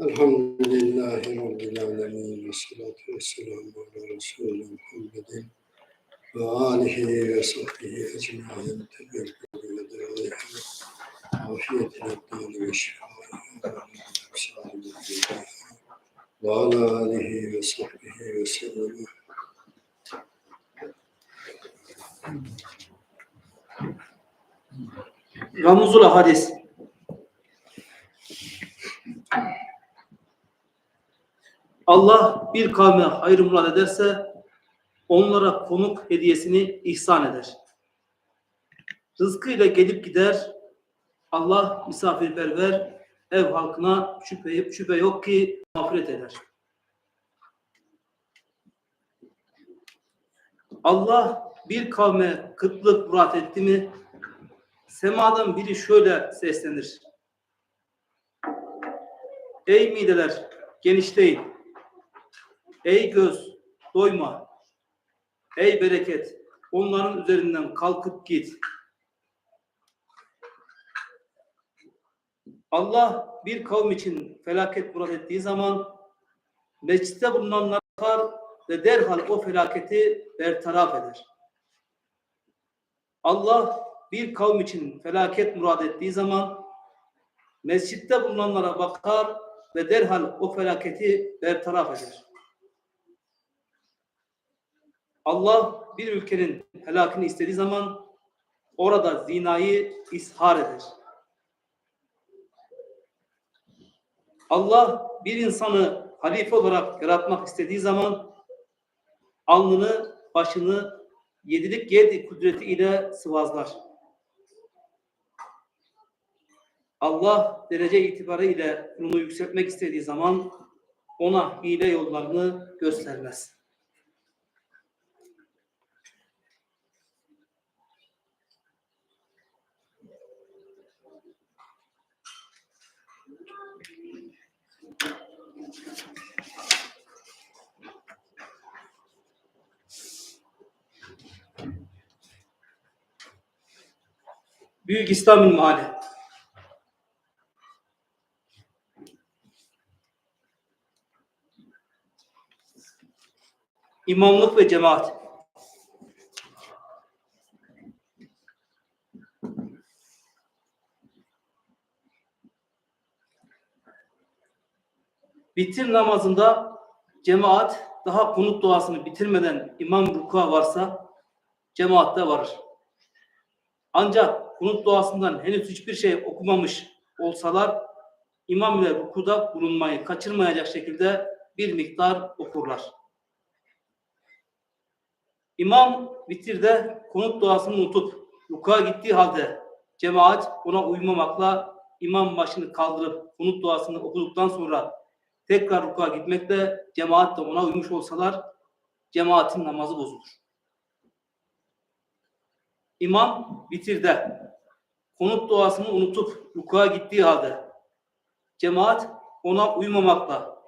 Elhamdülillahi Rabbil Alemin. Ve salatu ve selamu ala Resulü Muhammedin ve alihi ve sahbihi ecma'in. Tebekkülü ve devayı afiyetin ebdani ve şifayı ve ala alihi ve sahbihi ve sellem Ramuzul hadis. Allah bir kavme hayır murad ederse onlara konuk hediyesini ihsan eder. Rızkıyla gelip gider. Allah misafirperver ev halkına şüphe, şüphe yok ki mağfiret eder. Allah bir kavme kıtlık murat etti mi semadan biri şöyle seslenir. Ey mideler genişleyin. Ey göz doyma. Ey bereket onların üzerinden kalkıp git. Allah bir kavim için felaket murat ettiği zaman mecliste bulunanlar bakar ve derhal o felaketi bertaraf eder. Allah bir kavim için felaket murad ettiği zaman mescitte bulunanlara bakar ve derhal o felaketi bertaraf eder. Allah bir ülkenin helakini istediği zaman orada zinayı ishar eder. Allah bir insanı halife olarak yaratmak istediği zaman alnını, başını yedilik yedi kudreti ile sıvazlar. Allah derece itibarı ile kulunu yükseltmek istediği zaman ona hile yollarını göstermez. Büyük İslam İlmihali İmamlık ve cemaat. Bitir namazında cemaat daha kunut duasını bitirmeden imam rukuğa varsa cemaatte varır. Ancak kunut duasından henüz hiçbir şey okumamış olsalar imam ile rukuda bulunmayı kaçırmayacak şekilde bir miktar okurlar. İmam vitirde konut duasını unutup rukuğa gittiği halde cemaat ona uymamakla imam başını kaldırıp konut duasını okuduktan sonra tekrar rukuğa gitmekle cemaat de ona uymuş olsalar cemaatin namazı bozulur. İmam vitirde konut duasını unutup rukuğa gittiği halde cemaat ona uymamakla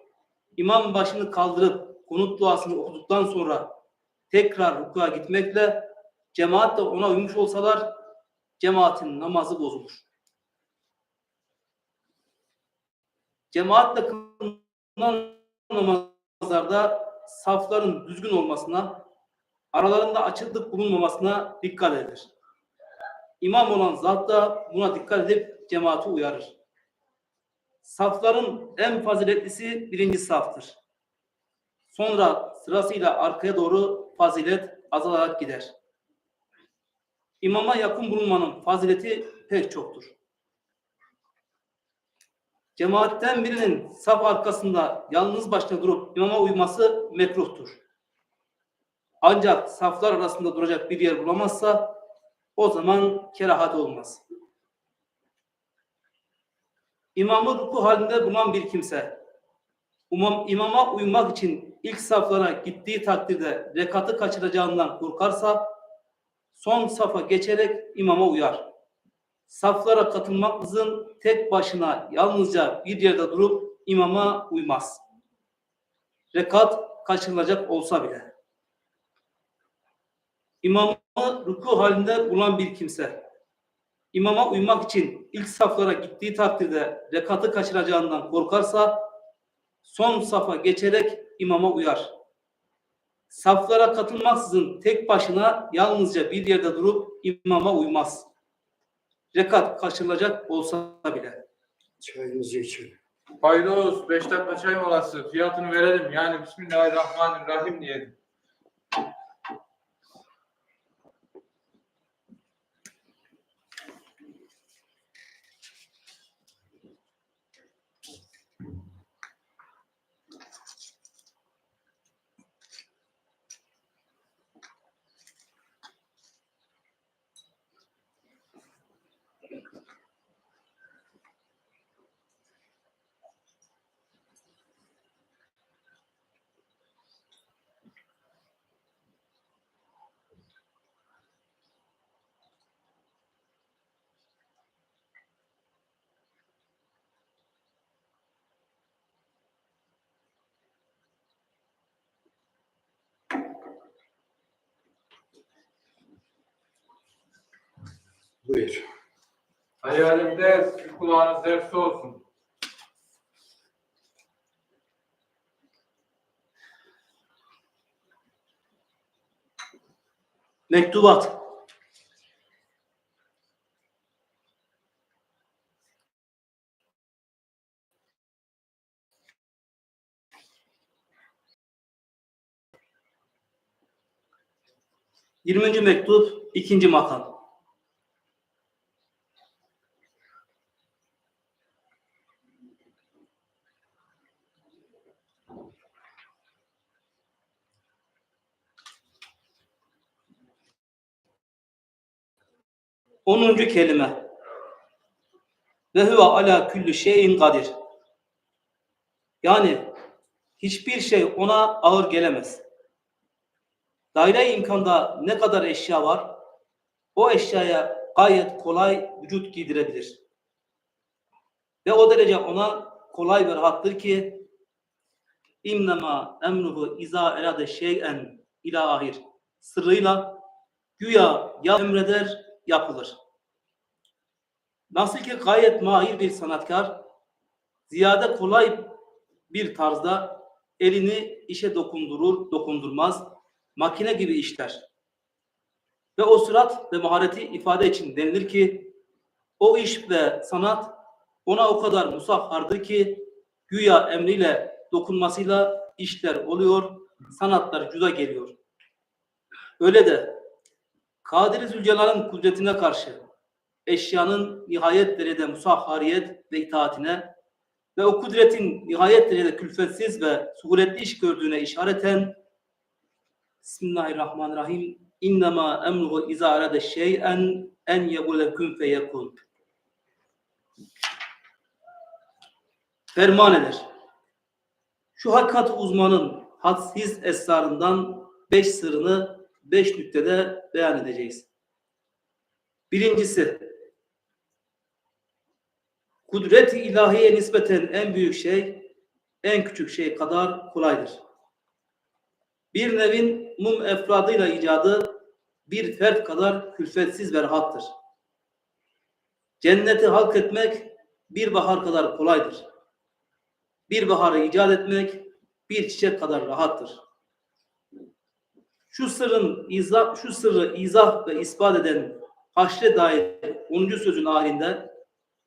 imam başını kaldırıp konut duasını okuduktan sonra tekrar rukuğa gitmekle cemaat de ona uymuş olsalar cemaatin namazı bozulur. Cemaatle kılınan namazlarda safların düzgün olmasına, aralarında açıklık bulunmamasına dikkat edilir. İmam olan zat da buna dikkat edip cemaati uyarır. Safların en faziletlisi birinci saftır. Sonra sırasıyla arkaya doğru fazilet azalarak gider. İmama yakın bulunmanın fazileti pek çoktur. Cemaatten birinin saf arkasında yalnız başına durup imama uyması mekruhtur. Ancak saflar arasında duracak bir yer bulamazsa o zaman kerahat olmaz. İmamı ruku halinde bulunan bir kimse umam, imama uymak için ilk saflara gittiği takdirde rekatı kaçıracağından korkarsa son safa geçerek imama uyar. Saflara katılmaksızın tek başına yalnızca bir yerde durup imama uymaz. Rekat kaçırılacak olsa bile. İmamı ruku halinde bulunan bir kimse imama uymak için ilk saflara gittiği takdirde rekatı kaçıracağından korkarsa son safa geçerek imama uyar. Saflara katılmaksızın tek başına yalnızca bir yerde durup imama uymaz. Rekat kaçırılacak olsa bile. Çayınızı için. Paydos 5 dakika çay molası fiyatını verelim. Yani Bismillahirrahmanirrahim diyelim. Buyur. Hayalimde kulağınız dersi olsun. Mektubat. Yirminci mektup, ikinci makam. Onuncu kelime. Ve huve ala kulli şeyin kadir. Yani hiçbir şey ona ağır gelemez. Daire imkanda ne kadar eşya var, o eşyaya gayet kolay vücut giydirebilir. Ve o derece ona kolay ve rahattır ki İnnema emruhu iza erade şeyen ila ahir sırrıyla güya ya emreder yapılır. Nasıl ki gayet mahir bir sanatkar ziyade kolay bir tarzda elini işe dokundurur, dokundurmaz, makine gibi işler. Ve o sürat ve mahareti ifade için denilir ki o iş ve sanat ona o kadar musahhardır ki güya emriyle dokunmasıyla işler oluyor, sanatlar cüda geliyor. Öyle de Kadir Zülcelal'ın kudretine karşı eşyanın nihayet derecede musahhariyet ve itaatine ve o kudretin nihayet derecede külfetsiz ve suhuletli iş gördüğüne işareten Bismillahirrahmanirrahim İnnemâ emruhu izâ arade şey'en en yegule kün feyekun Ferman eder. Şu hakikat uzmanın hadsiz esrarından beş sırrını beş nüktede beyan edeceğiz. Birincisi, kudret-i ilahiye nispeten en büyük şey, en küçük şey kadar kolaydır. Bir nevin mum efradıyla icadı bir fert kadar külfetsiz ve rahattır. Cenneti halk etmek bir bahar kadar kolaydır. Bir baharı icat etmek bir çiçek kadar rahattır. Şu sırrın izah, şu sırrı izah ve ispat eden haşre dair 10. sözün ahirinde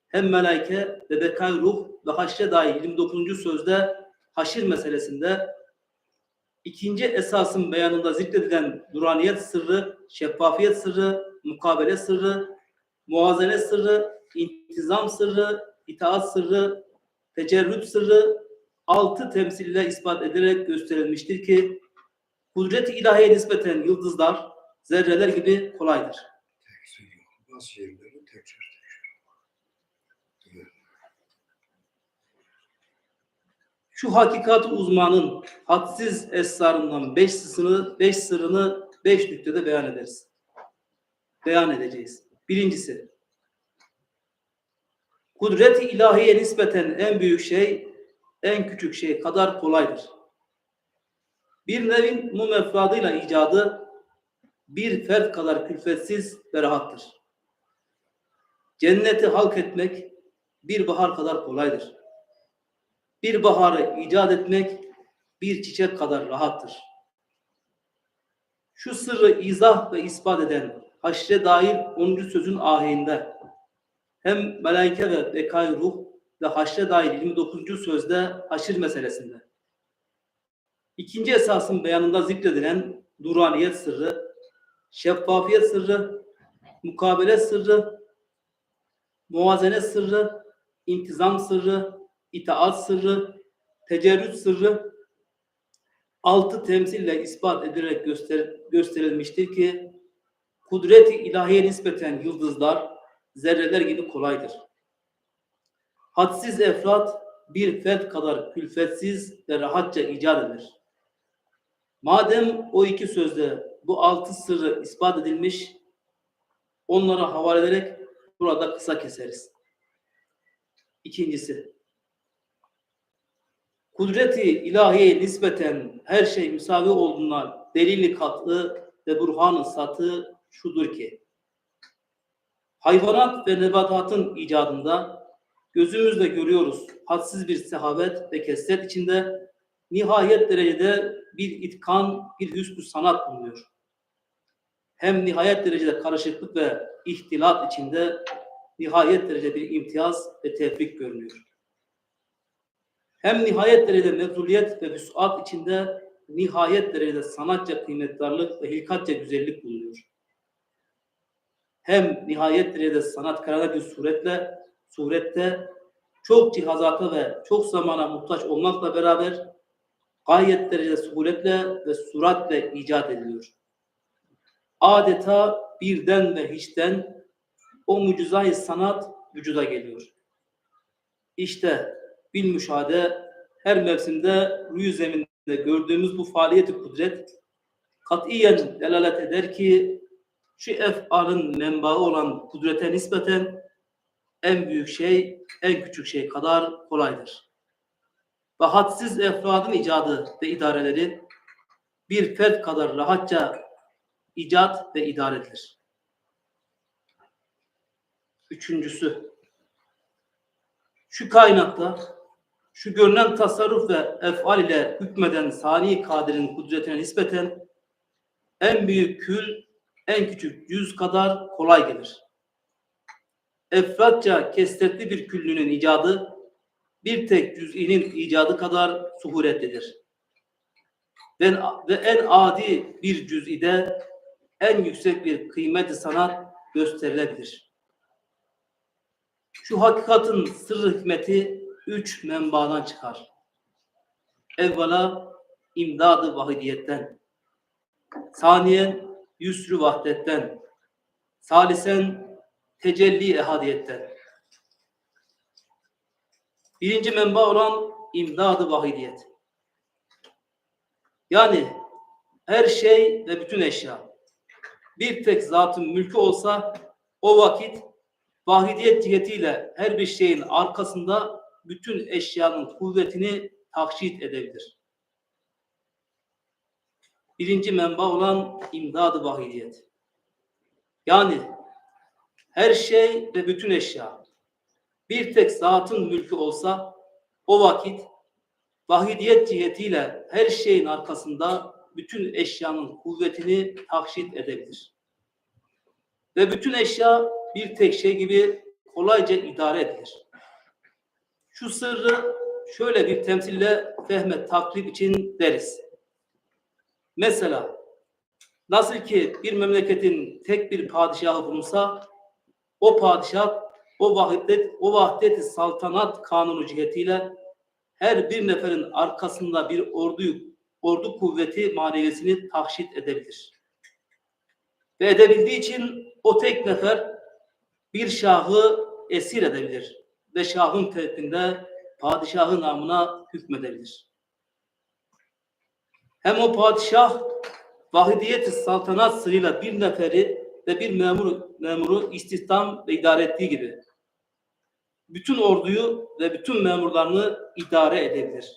hem melaike ve bekay ruh ve haşre dair 29. sözde haşir meselesinde ikinci esasın beyanında zikredilen nuraniyet sırrı, şeffafiyet sırrı, mukabele sırrı, muazene sırrı, intizam sırrı, itaat sırrı, tecerrüt sırrı altı temsille ispat ederek gösterilmiştir ki kudret-i ilahiye nispeten yıldızlar, zerreler gibi kolaydır. Yerleri tekrar. Şu hakikat uzmanın hadsiz esrarından beş sırrını, beş sırrını beş nüktede beyan ederiz. Beyan edeceğiz. Birincisi, kudret-i ilahiye nispeten en büyük şey, en küçük şey kadar kolaydır. Bir nevin mum efradıyla icadı bir fert kadar külfetsiz ve rahattır. Cenneti halk etmek bir bahar kadar kolaydır. bir baharı icat etmek bir çiçek kadar rahattır. Şu sırrı izah ve ispat eden haşre dair 10. sözün ahenginde hem melaike ve bekay ruh ve haşre dair 29. sözde haşir meselesinde. İkinci esasın beyanında zikredilen duraniyet sırrı, şeffafiyet sırrı, mukabele sırrı, muvazene sırrı, intizam sırrı, itaat sırrı, tecerrüt sırrı altı temsille ispat edilerek göster gösterilmiştir ki kudret-i ilahiye nispeten yıldızlar zerreler gibi kolaydır. Hadsiz efrat bir fert kadar külfetsiz ve rahatça icat eder. Madem o iki sözde bu altı sırrı ispat edilmiş, onlara havale ederek burada kısa keseriz. İkincisi, kudreti ilahiye nispeten her şey müsavi olduğundan delili katlı ve burhanı satı şudur ki, hayvanat ve nebatatın icadında gözümüzle görüyoruz hadsiz bir sehavet ve kesret içinde nihayet derecede bir itkan, bir hüsnü sanat bulunuyor. Hem nihayet derecede karışıklık ve ihtilat içinde nihayet derecede bir imtiyaz ve tevfik görünüyor. Hem nihayet derecede mevzuliyet ve vüsat içinde nihayet derecede sanatça kıymetdarlık ve hilkatça güzellik bulunuyor. Hem nihayet derecede sanatkarane bir suretle, surette çok cihazata ve çok zamana muhtaç olmakla beraber gayet derecede suretle ve suratle icat ediliyor. Adeta birden ve hiçten o mucizayı sanat vücuda geliyor. İşte bil müşahede her mevsimde rüyü zeminde gördüğümüz bu faaliyeti kudret katiyen delalet eder ki şu efalın menbaı olan kudrete nispeten en büyük şey en küçük şey kadar kolaydır. Ve hadsiz efradın icadı ve idareleri bir fert kadar rahatça icat ve idare edilir. Üçüncüsü, şu kainatta şu görünen tasarruf ve efal ile hükmeden sani kadirin kudretine nispeten en büyük kül en küçük yüz kadar kolay gelir. Efratça kesretli bir küllünün icadı bir tek cüz'inin icadı kadar suhuretlidir. Ve, ve en adi bir cüz'ide en yüksek bir kıymeti sanat gösterilebilir. Şu hakikatin sırrı hikmeti üç menbadan çıkar. Evvela imdadı vahidiyetten, saniyen yüsrü vahdetten, salisen tecelli ehadiyetten. Birinci menba olan imdadı vahidiyet. Yani her şey ve bütün eşya bir tek zatın mülkü olsa o vakit vahidiyet cihetiyle her bir şeyin arkasında bütün eşyanın kuvvetini takşit edebilir. Birinci menba olan imdadı vahidiyet. Yani her şey ve bütün eşya bir tek zatın mülkü olsa o vakit vahidiyet cihetiyle her şeyin arkasında bütün eşyanın kuvvetini takşit edebilir. Ve bütün eşya bir tek şey gibi kolayca idare edilir. Şu sırrı şöyle bir temsille fehmet takrib için deriz. Mesela nasıl ki bir memleketin tek bir padişahı bulunsa o padişah o vahdet o vahdet saltanat kanunu cihetiyle her bir neferin arkasında bir orduyu ordu kuvveti maneviyesini tahşit edebilir. Ve edebildiği için o tek nefer bir şahı esir edebilir ve şahın tehdinde padişahın namına hükmedebilir. Hem o padişah vahidiyet saltanat sırrıyla bir neferi ve bir memur, memuru istihdam ve idare ettiği gibi bütün orduyu ve bütün memurlarını idare edebilir.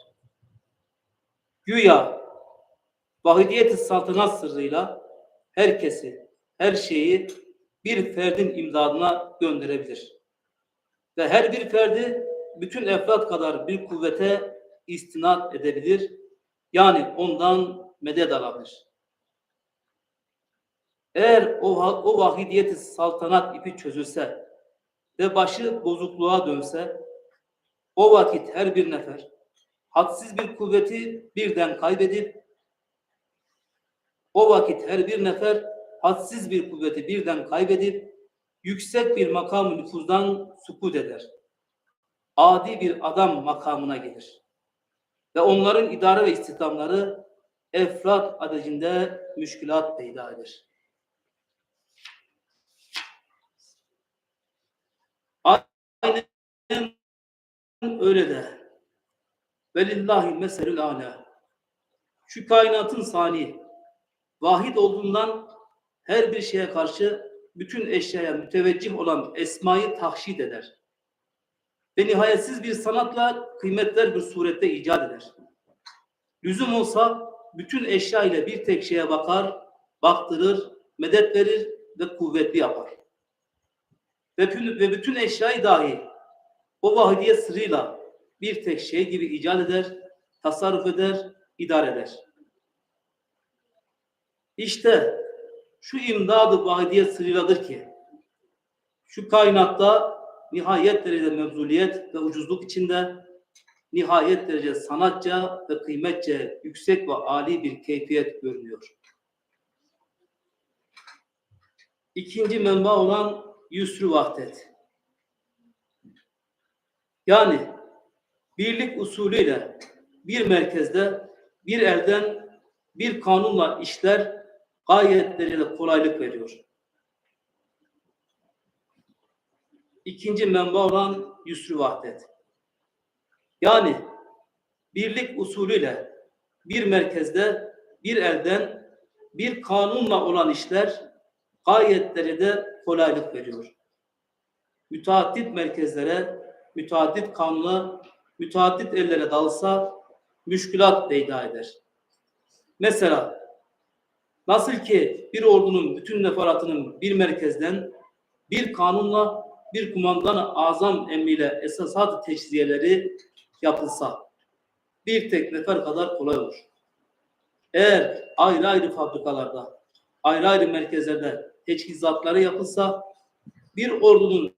Güya vahidiyet saltanat sırrıyla herkesi, her şeyi bir ferdin imdadına gönderebilir. Ve her bir ferdi bütün efrat kadar bir kuvvete istinad edebilir. Yani ondan medet alabilir. Eğer o, o vahidiyeti saltanat ipi çözülse ve başı bozukluğa dönse, o vakit her bir nefer hadsiz bir kuvveti birden kaybedip, o vakit her bir nefer hadsiz bir kuvveti birden kaybedip, yüksek bir makam nüfuzdan sukut eder. Adi bir adam makamına gelir. Ve onların idare ve istihdamları efrat adedinde müşkülat peyda eder. Aynen öyle de. Velillahi meselül ala. Şu kainatın sani, vahid olduğundan her bir şeye karşı bütün eşyaya müteveccih olan esmayı tahşid eder. Ve nihayetsiz bir sanatla kıymetler bir surette icat eder. Lüzum olsa bütün eşya ile bir tek şeye bakar, baktırır, medet verir ve kuvvetli yapar. Ve ve bütün eşyayı dahi o vahidiye sırrıyla bir tek şey gibi icat eder, tasarruf eder, idare eder. İşte şu imdadı vahidiye sırrıyladır ki şu kainatta nihayet derecede mevzuliyet ve ucuzluk içinde nihayet derece sanatça ve kıymetçe yüksek ve âli bir keyfiyet görünüyor. İkinci menba olan yüsrü vahdet. Yani birlik usulüyle bir merkezde bir elden bir kanunla işler gayet derecede kolaylık veriyor. İkinci menba olan yüsrü vahdet. Yani birlik usulüyle bir merkezde bir elden bir kanunla olan işler gayet derecede kolaylık veriyor. Müteaddit merkezlere, müteaddit kanuna, müteaddit ellere dalsa müşkülat peyda eder. Mesela nasıl ki bir ordunun bütün neferatının bir merkezden bir kanunla bir kumandan azam emriyle esasat teçhiziyeleri yapılsa bir tek nefer kadar kolay olur. Eğer ayrı ayrı fabrikalarda, ayrı ayrı merkezlerde teçhizatları yapılsa bir ordunun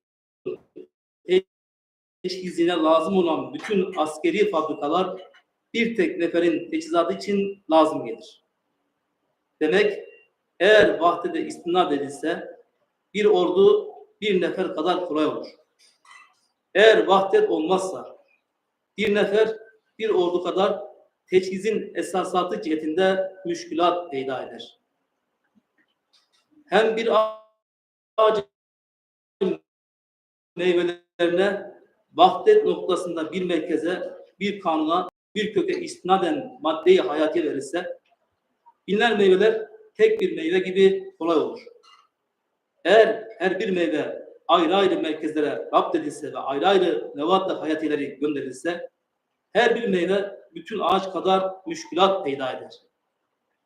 teçhizine lazım olan bütün askeri fabrikalar bir tek neferin teçhizatı için lazım gelir. Demek eğer vahdede istinad edilse bir ordu bir nefer kadar kolay olur. Eğer vahdet olmazsa bir nefer bir ordu kadar teçhizin esasatı cihetinde müşkülat peyda eder. Hem bir ağacın meyvelerine vahdet noktasında bir merkeze, bir kanuna, bir köke istinaden maddeyi hayati verirse binler meyveler tek bir meyve gibi kolay olur. Eğer her bir meyve ayrı ayrı merkezlere rapt edilse ve ayrı ayrı nevat ve hayatileri gönderilse her bir meyve bütün ağaç kadar müşkülat peyda eder.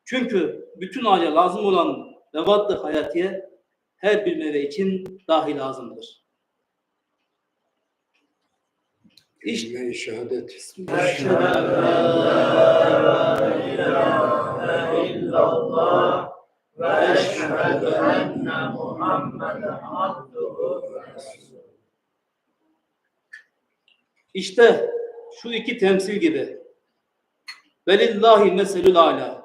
Çünkü bütün ağaca lazım olan ve hayatiye her bir meyve için dahi lazımdır. İşte şehadet. İşte şu iki temsil gibi. Velillahi meselül ala.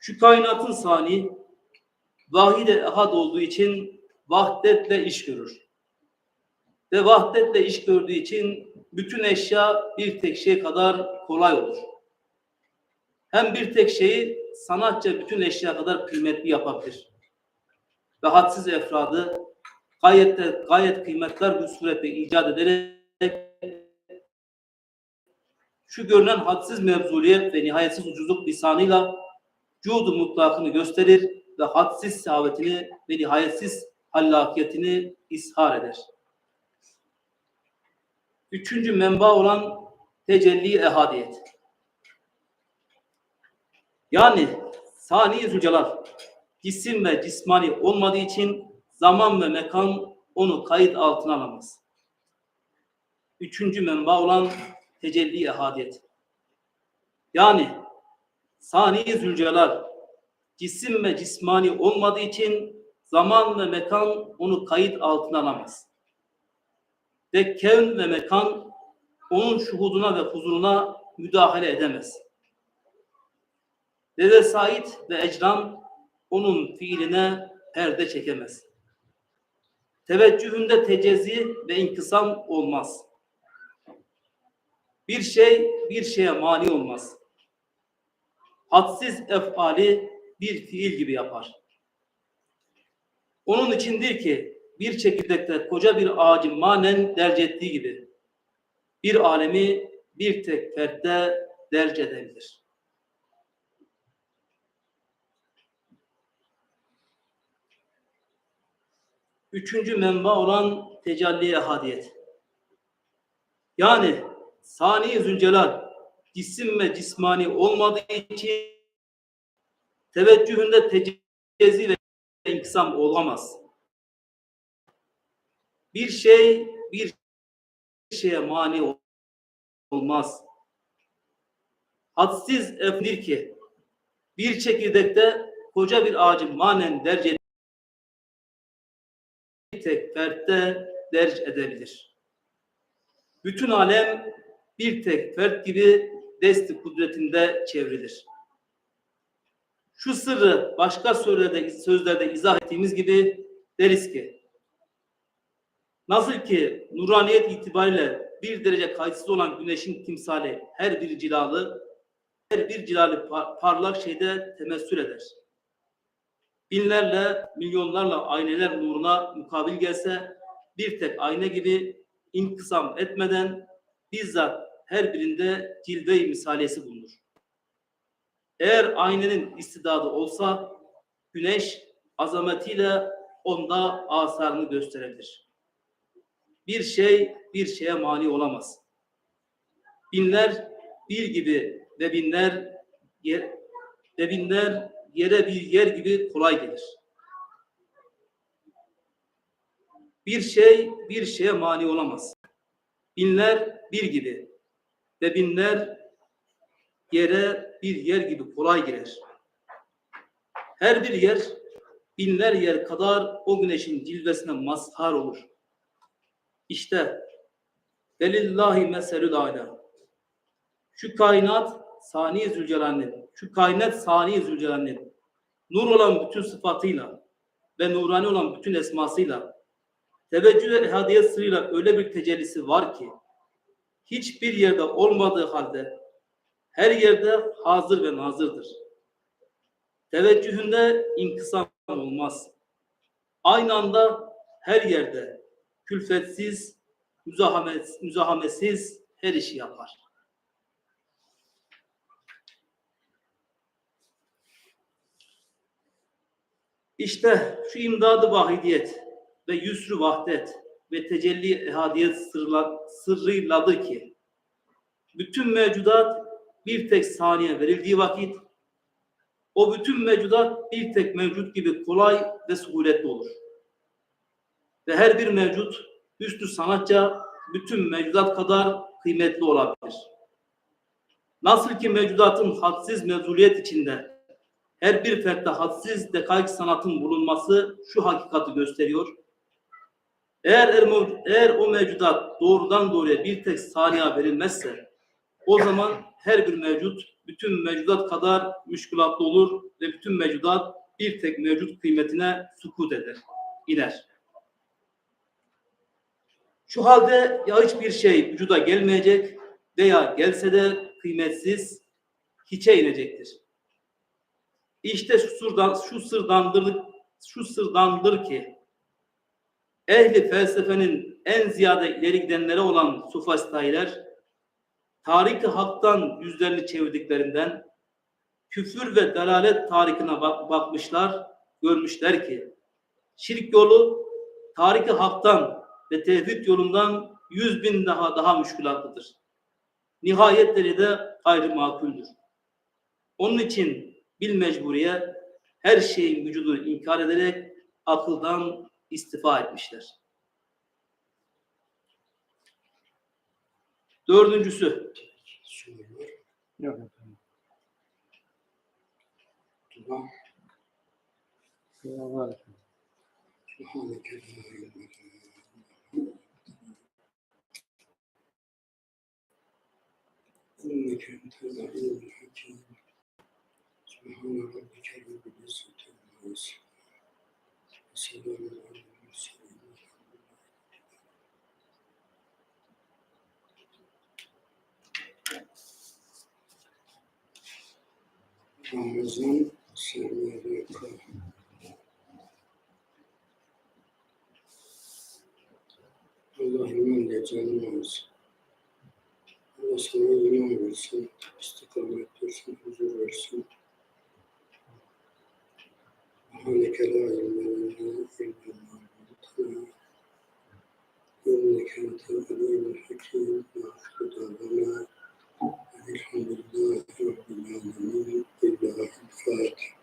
Şu kainatın sani vahide ehad olduğu için vahdetle iş görür. Ve vahdetle iş gördüğü için bütün eşya bir tek şey kadar kolay olur. Hem bir tek şeyi sanatça bütün eşya kadar kıymetli yapabilir. Ve hadsiz efradı gayet de, gayet kıymetler bir surette icat ederek şu görünen hadsiz mevzuliyet ve nihayetsiz ucuzluk lisanıyla cudu mutlakını gösterir ve hadsiz savetini ve nihayetsiz hallakiyetini ishar eder. Üçüncü menba olan tecelli ehadiyet. Yani sani zücalar cisim ve cismani olmadığı için zaman ve mekan onu kayıt altına alamaz. üçüncü menba olan tecelli ehadiyet. Yani sani zülcelal cisim ve cismani olmadığı için zaman ve mekan onu kayıt altına alamaz. Ve kevn ve mekan onun şuhuduna ve huzuruna müdahale edemez. Ve vesait ve ecram onun fiiline perde çekemez. Teveccühünde tecezi ve inkısam olmaz. Bir şey bir şeye mani olmaz. Hadsiz efali bir fiil gibi yapar. Onun içindir ki bir çekirdekte koca bir ağacın manen derc ettiği gibi bir alemi bir tek fertte derc edebilir. Üçüncü menba olan tecelli ehadiyet. Yani sani zülcelal cisim ve cismani olmadığı için teveccühünde tecezi ve inkısam olamaz. Bir şey bir şeye mani ol- olmaz. Hadsiz efnir ki bir çekirdekte koca bir ağacın manen derc tek fertte derc edebilir. Bütün alem bir tek fert gibi desti kudretinde çevrilir. Şu sırrı başka sözlerde, sözlerde izah ettiğimiz gibi deriz ki nasıl ki nuraniyet itibariyle bir derece kayıtsız olan güneşin timsali her bir cilalı her bir cilalı par- parlak şeyde temessül eder. Binlerle, milyonlarla ayneler nuruna mukabil gelse bir tek ayna gibi inkısam etmeden bizzat her birinde cilve-i misalesi bulunur. Eğer aynenin istidadı olsa güneş azametiyle onda asarını gösterebilir. Bir şey bir şeye mani olamaz. Binler bir gibi ve binler yer, ve binler yere bir yer gibi kolay gelir. Bir şey bir şeye mani olamaz. Binler bir gibi ve binler yere bir yer gibi kolay girer. Her bir yer binler yer kadar o güneşin cilvesine mazhar olur. İşte velillahi meselül ala. Şu kainat sani zülcelal'in, şu kainat sani zülcelal'in nur olan bütün sıfatıyla ve nurani olan bütün esmasıyla teveccüh ve ehadiyet sırrıyla öyle bir tecellisi var ki hiçbir yerde olmadığı halde her yerde hazır ve nazırdır. Teveccühünde inkısam olmaz. Aynı anda her yerde külfetsiz, müzahamet, müzahamesiz her işi yapar. İşte şu imdadı vahidiyet ve yüsrü vahdet ve tecelli ehadiyet sırla, ki bütün mevcudat bir tek saniye verildiği vakit o bütün mevcudat bir tek mevcut gibi kolay ve suhuletli olur. Ve her bir mevcut üstü sanatça bütün mevcudat kadar kıymetli olabilir. Nasıl ki mevcudatın hadsiz mevzuliyet içinde her bir fertte hadsiz dekaik sanatın bulunması şu hakikati gösteriyor. Eğer, er eğer o mevcudat doğrudan doğruya bir tek saniye verilmezse o zaman her bir mevcut bütün mevcudat kadar müşkülatlı olur ve bütün mevcudat bir tek mevcut kıymetine sukut eder, iner. Şu halde ya hiçbir şey vücuda gelmeyecek veya gelse de kıymetsiz hiçe inecektir. İşte şu sırdan şu sırdandır şu sırdandır ki ehli felsefenin en ziyade ileri gidenleri olan sufastayler tarih haktan yüzlerini çevirdiklerinden küfür ve dalalet tarihine bak bakmışlar, görmüşler ki şirk yolu tarih haktan ve tevhid yolundan yüz bin daha daha müşkülatlıdır. Nihayetleri de gayrı makuldür. Onun için bil mecburiye her şeyin vücudu inkar ederek akıldan istifa etmişler. Dördüncüsü. Yok efendim. Dua. Yok var efendim. Subhaneke la ilme lena inneke Sevmeleri kal. Allah iman ve canım olsun. Allah sana iman versin, istikamet versin, huzur versin. Subhaneke la ilme lena illa ma allamtena. İnneke entel alimul hakim. Ve davana الحمد لله رب العالمين. الفاتح